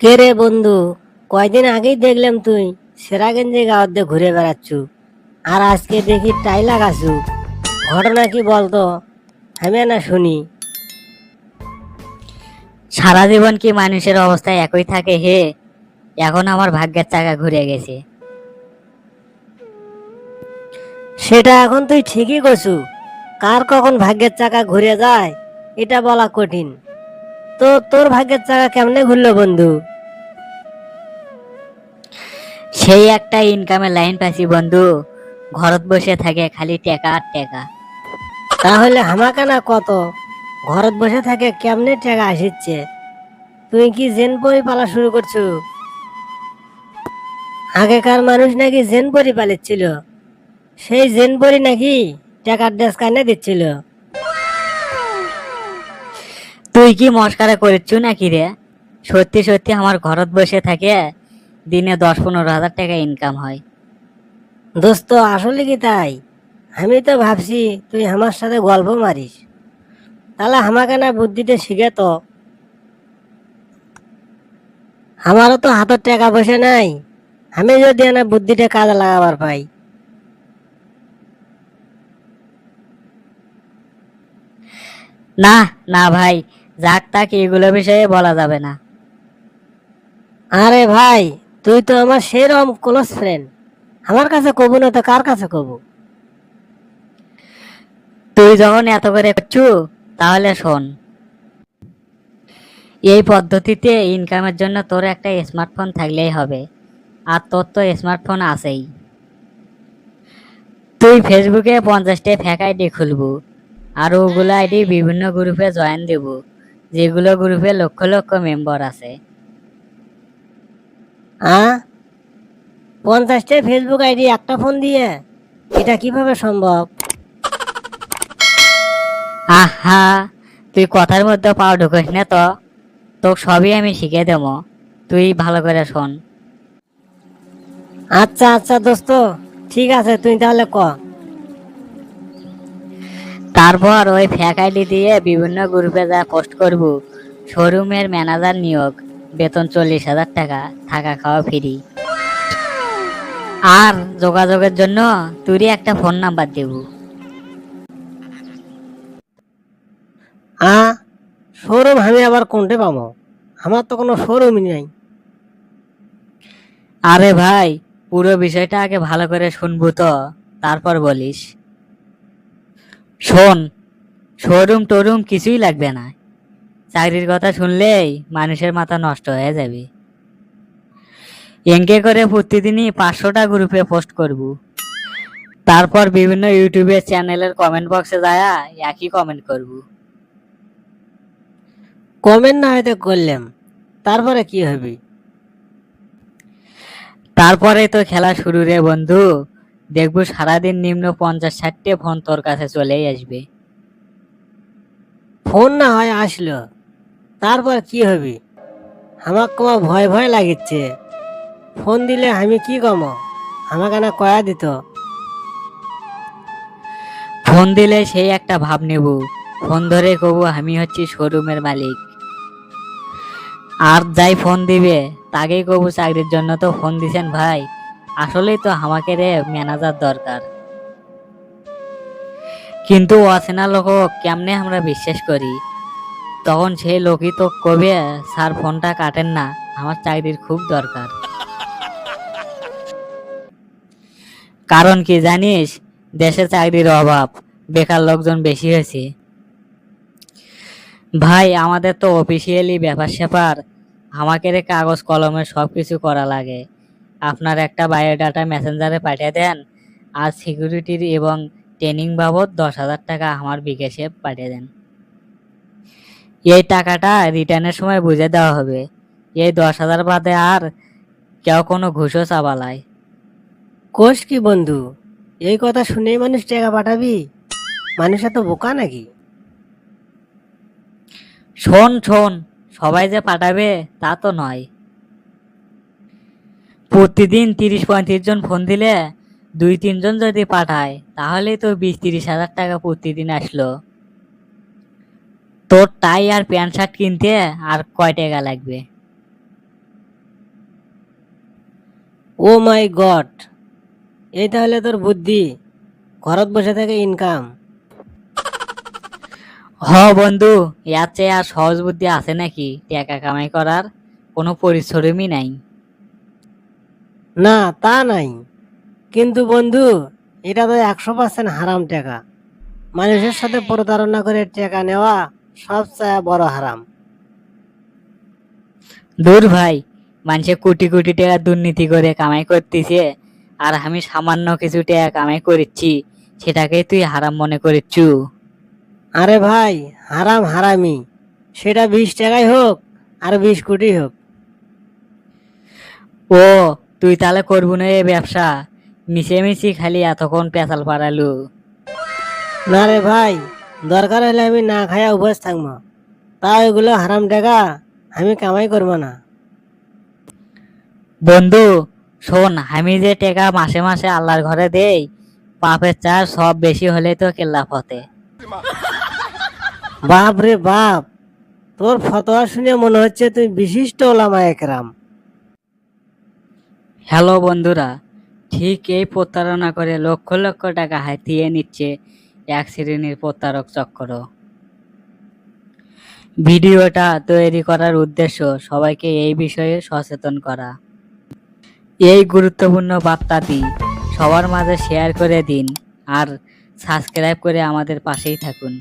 কে রে বন্ধু? কয়দিন আগেই দেখলাম তুই। সেরাগঞ্জে দিয়ে ঘুরে বেড়াচ্ছু। আর আজকে দেখি টাই লাগাছু ঘটনা কি বলতো? আমি না শুনি। সারা জীবন কি মানুষের অবস্থা একই থাকে হে? এখন আমার ভাগ্যের চাকা ঘুরে গেছে। সেটা এখন তুই ঠিকই করছু। কার কখন ভাগ্যের চাকা ঘুরে যায় এটা বলা কঠিন। তো তোর ভাগ্যের চাকা কেমনে ঘুরলো বন্ধু? সেই একটা ইনকামের লাইন পাইছি বন্ধু। ঘরত বসে থাকে খালি টেকা আর টেকা। তাহলে হামাকা না কত? ঘরত বসে থাকে কেমনে টাকা আসিচ্ছে? তুই কি জেন পরি পালা শুরু করছ? আগেকার মানুষ নাকি জেন পরি পালিচ্ছিল। সেই জেন পরি নাকি টাকার ড্রেস কানে দিচ্ছিল। তুই কি মস্কারা করেছু নাকি রে? সত্যি সত্যি আমার ঘরত বসে থাকে দিনে দশ পনেরো হাজার টাকা ইনকাম হয়। দোস্ত আসলে কি তাই? আমি তো ভাবছি তুই আমার সাথে গল্প মারিস। তাহলে আমাকে না বুদ্ধিটা শিখে তো। আমারও তো হাতের টাকা পয়সা নাই। আমি যদি না বুদ্ধিটা কাজে লাগাবার পাই। না না ভাই যাক তাক এগুলো বিষয়ে বলা যাবে না। আরে ভাই, তুই তো আমার সেরকম ক্লোজ ফ্রেন্ড আমার কাছে কবু না তো কার কাছে কবু? তুই যখন এত করে করছু, তাহলে শোন। এই পদ্ধতিতে ইনকামের জন্য তোর একটা স্মার্টফোন থাকলেই হবে, আর তোর তো স্মার্টফোন আছেই। তুই ফেসবুকে পঞ্চাশটা ফ্যাক আইডি খুলবু, আর ওগুলো আইডি বিভিন্ন গ্রুপে জয়েন দেব। যেগুলো গ্রুপে লক্ষ লক্ষ মেম্বার আছে। আ পঞ্চাশটা ফেসবুক আইডি একটা ফোন দিয়ে? এটা কীভাবে সম্ভব? আহা তুই কথার মধ্যে পাও ঢুকিস না তো। তোকে সবই আমি শিখে দেবো। তুই ভালো করে শোন। আচ্ছা আচ্ছা দোস্ত ঠিক আছে তুই তাহলে ক? তারপর ওই ফ্যাক আইডি দিয়ে বিভিন্ন গ্রুপে যা পোস্ট করব শোরুমের ম্যানেজার নিয়োগ বেতন চল্লিশ হাজার টাকা থাকা খাওয়া ফ্রি। আর যোগাযোগের জন্য তুই একটা ফোন নাম্বার দেব। আ শোরুম আমি আবার কোনটে পাবো? আমার তো কোনো শোরুমই নেই। আরে ভাই পুরো বিষয়টা আগে ভালো করে শুনব তো তারপর বলিস। শোন শোরুম টোরুম কিছুই লাগবে না। চাকরির কথা শুনলেই মানুষের মাথা নষ্ট হয়ে যাবে। এঙ্কে করে প্রতিদিনই পাঁচশোটা গ্রুপে পোস্ট করব। তারপর বিভিন্ন ইউটিউবের চ্যানেলের কমেন্ট বক্সে যায় একই কমেন্ট করব। কমেন্ট না হয়তো করলাম। তারপরে কি হবে? তারপরে তো খেলা শুরু রে বন্ধু। দেখব সারাদিন নিম্ন পঞ্চাশ ষাটটে ফোন তোর কাছে চলেই আসবে। ফোন না হয় আসলো। তারপর কি হবে? আমার কমা ভয় ভয় লাগিচ্ছে। ফোন দিলে আমি কি কম? আমাকে না কয়া দিত। ফোন দিলে সেই একটা ভাব নেব। ফোন ধরে কবু আমি হচ্ছি শোরুমের মালিক। আর যাই ফোন দিবে তাকেই কবু চাকরির জন্য। তো ফোন দিছেন ভাই। আসলেই তো আমাকে রে ম্যানেজার দরকার। কিন্তু অচেনা লোক, কেমনে আমরা বিশ্বাস করি? তখন সেই লোকই তো কবে, স্যার, ফোনটা কাটেন না, আমার চাকরির খুব দরকার। কারণ কি জানিস, দেশে চাকরির অভাব, বেকার লোকজন বেশি হয়েছে। ভাই, আমাদের তো অফিসিয়ালি ব্যাপার স্যাপার আমাকে কাগজ কলমে সব কিছু করা লাগে। আপনার একটা বায়োডাটা মেসেঞ্জারে পাঠিয়ে দেন আর সিকিউরিটির এবং ট্রেনিং বাবদ দশ হাজার টাকা আমার বিকাশে পাঠিয়ে দেন। এই টাকাটা রিটার্নের সময় বুঝে দেওয়া হবে। এই দশ হাজার বাদে আর কেউ কোনো ঘুষও চাবালায়। কোষ কি বন্ধু? এই কথা শুনেই মানুষ টাকা পাঠাবি? মানুষ এত বোকা নাকি? শোন শোন সবাই যে পাঠাবে তা তো নয়। প্রতিদিন তিরিশ পঁয়ত্রিশ জন ফোন দিলে দুই তিনজন যদি পাঠায় তাহলে তো বিশ তিরিশ হাজার টাকা প্রতিদিন আসলো। তোর টাই আর প্যান্ট শার্ট কিনতে আর কয় টাকা লাগবে? ও মাই গড এই তাহলে তোর বুদ্ধি ঘরত বসে থেকে ইনকাম হ বন্ধু ইয়ার চেয়ে আর সহজ বুদ্ধি আছে নাকি? টাকা কামাই করার কোনো পরিশ্রমই নাই। না তা নাই। কিন্তু বন্ধু এটা তো একশো পার্সেন্ট হারাম টাকা। মানুষের সাথে প্রতারণা করে টাকা নেওয়া সবচেয়ে বড় হারাম। দূর ভাই মানুষে কোটি কোটি টাকা দুর্নীতি করে কামাই করতেছে আর আমি সামান্য কিছু টাকা কামাই করেছি সেটাকে তুই হারাম মনে করিচ্ছু আরে ভাই হারাম হারামি। সেটা বিশ টাকাই হোক আর বিশ কোটি হোক। ও তুই তাহলে করব না এই ব্যবসা? মিশে মিশি খালি এতক্ষণ পেঁচাল পাড়ালু। না রে ভাই দরকার হলে আমি না খাইয়া উপোস থাকব তা ওইগুলো হারাম টাকা আমি কামাই করব না। বন্ধু শোন আমি যে টাকা মাসে মাসে আল্লাহর ঘরে দেই পাপের চার সব বেশি হলে তো কেল্লা ফতে বাপ রে বাপ তোর ফতোয়া শুনে মনে হচ্ছে তুই বিশিষ্ট ওলামা একরাম। হ্যালো বন্ধুরা, ঠিক এই প্রতারণা করে লক্ষ লক্ষ টাকা হাতিয়ে নিচ্ছে এক শ্রেণির প্রতারক চক্র। ভিডিওটা তৈরি করার উদ্দেশ্য সবাইকে এই বিষয়ে সচেতন করা। এই গুরুত্বপূর্ণ বার্তাটি সবার মাঝে শেয়ার করে দিন আর সাবস্ক্রাইব করে আমাদের পাশেই থাকুন।